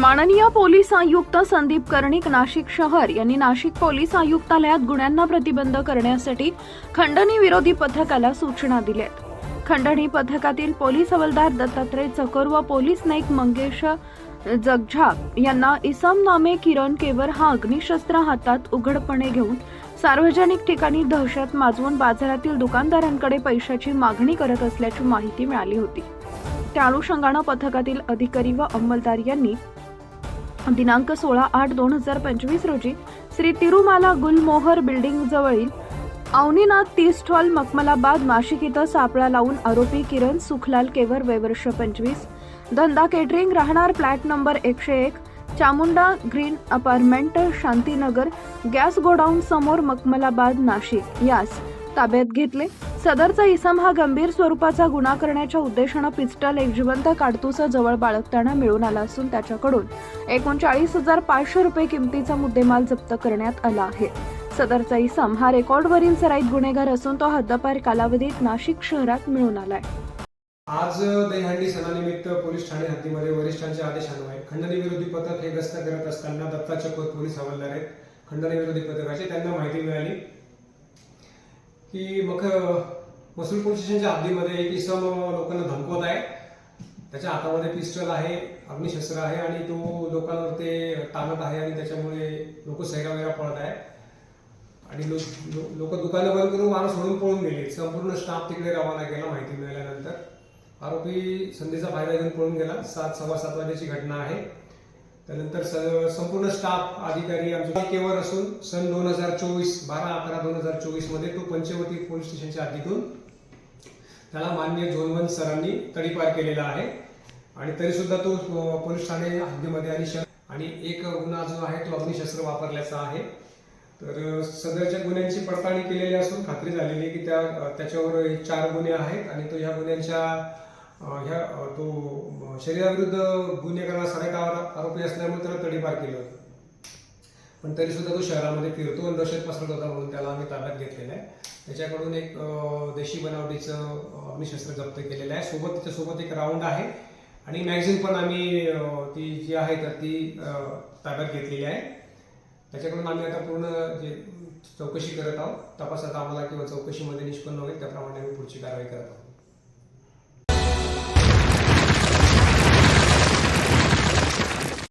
माननीय पोलीस आयुक्त संदीप कर्णिक नाशिक शहर यांनी नाशिक पोलीस आयुक्तालयात गुन्ह्यांना प्रतिबंध करण्यासाठी खंडणी विरोधी पथकाला सूचना दिल्यात. खंडणी पथकातील पोलीस हवालदार दत्तात्रय चकोर व पोलीस नाईक मंगेश जगझाप यांना इसम नामे किरण केवर हा अग्निशस्त्र हातात उघडपणे घेऊन सार्वजनिक ठिकाणी दहशत माजवून बाजारातील दुकानदारांकडे पैशाची मागणी करत असल्याची माहिती मिळाली होती. त्या अनुषंगानं पथकातील अधिकारी व अंमलदार यांनी दिनांक सोळा आठ दोन हजार पंचवीस रोजी श्री तिरुमाला गुलमोहर बिल्डिंग जवळील अवनीनाथ टी स्टॉल मकमलाबाद नाशिक इथं सापळा लावून आरोपी किरण सुखलाल केवर वयवर्ष पंचवीस धंदा केटरिंग राहणार फ्लॅट नंबर एकशे एक Chamunda green apartment Shantinagar gas godown समोर मकमलाबाद नाशिक यास ताब्यात घेतले. सदरचा इसम हा गंभीर स्वरूपाचा गुन्हा करण्याच्या उद्देशानं पिस्टल एक जिवंत काडतूस जवळ बाळगताना मिळून आला असून त्याच्याकडून एकोणचाळीस हजार पाचशे रुपये किमतीचा मुद्देमाल जप्त करण्यात आला आहे. सदरचा इसम हा रेकॉर्डवरील सराईत गुन्हेगार असून तो हद्दपार कालावधीत नाशिक शहरात मिळून आलाय. आज दहीहंडी सणानिमित्त पोलीस ठाणे हद्दीमध्ये वरिष्ठांच्या आदेशान्वये खंडणी विरोधी पथक हे गस्त करत असताना दत्ता चकोर पोलीस हवालदार आहेत. खंडणी विरोधी पथकाचे त्यांना माहिती मिळाली. की मग महसूल पोलीस स्टेशनच्या हद्दीमध्ये एक इसम लोकांना धमकवत आहे. त्याच्या हातामध्ये पिस्टल आहे अग्निशस्त्र आहे आणि तो लोकांवर ते ताणत आहे आणि त्याच्यामुळे लोक सैरावैरा पळत आहे आणि लोक लोक दुकानं बंद करून माणूस सोडून पळून गेले. संपूर्ण स्टाफ तिकडे रवाना केला माहिती मिळाल्यानंतर. आरोपी संधीचा फायदा घेऊन पळून गेला. सात सव्वा सात वाजेची घटना आहे. त्यानंतर संपूर्ण स्टाफ अधिकारी आमचे केवर असून सन दोन हजार चोवीस बारा अकरा दोन हजार चोवीसमध्ये तो पंचवटी पोलीस स्टेशनच्या हद्दीतून त्याला मान्य झोनवन सरांनी तडीपार केलेला आहे. आणि तरी सुद्धा तो पोलीस ठाणे हद्दीमध्ये आणि शहर आणि एक गुन्हा जो आहे तो अग्निशस्त्र वापरल्याचा आहे. तर सदरच्या गुन्ह्यांची पडताळणी केलेली असून खात्री झालेली आहे की त्या त्याच्यावर चार गुन्हे आहेत आणि तो ह्या गुन्ह्यांच्या ह्या तो शरीराविरुद्ध गुन्हे करणारा सराईत आरोपी असल्यामुळे त्याला तडीपार केलं होतं. पण तरी सुद्धा तो शहरामध्ये फिरतो आणि दहशत पसरत होता म्हणून त्याला आम्ही ताब्यात घेतलेला आहे. त्याच्याकडून एक देशी बनावटीचं अग्निशस्त्र जप्त केलेलं आहे. सोबत त्याच्यासोबत एक राऊंड आहे. आणि मॅगझिन पण आम्ही ती जी आहे तर ती ताब्यात घेतलेली आहे. त्याच्याकडून आम्ही आता पूर्ण जे चौकशी करत आहोत तपासात आम्हाला किंवा चौकशीमध्ये निष्पन्न होईल त्याप्रमाणे आम्ही पुढची कारवाई करत आहोत.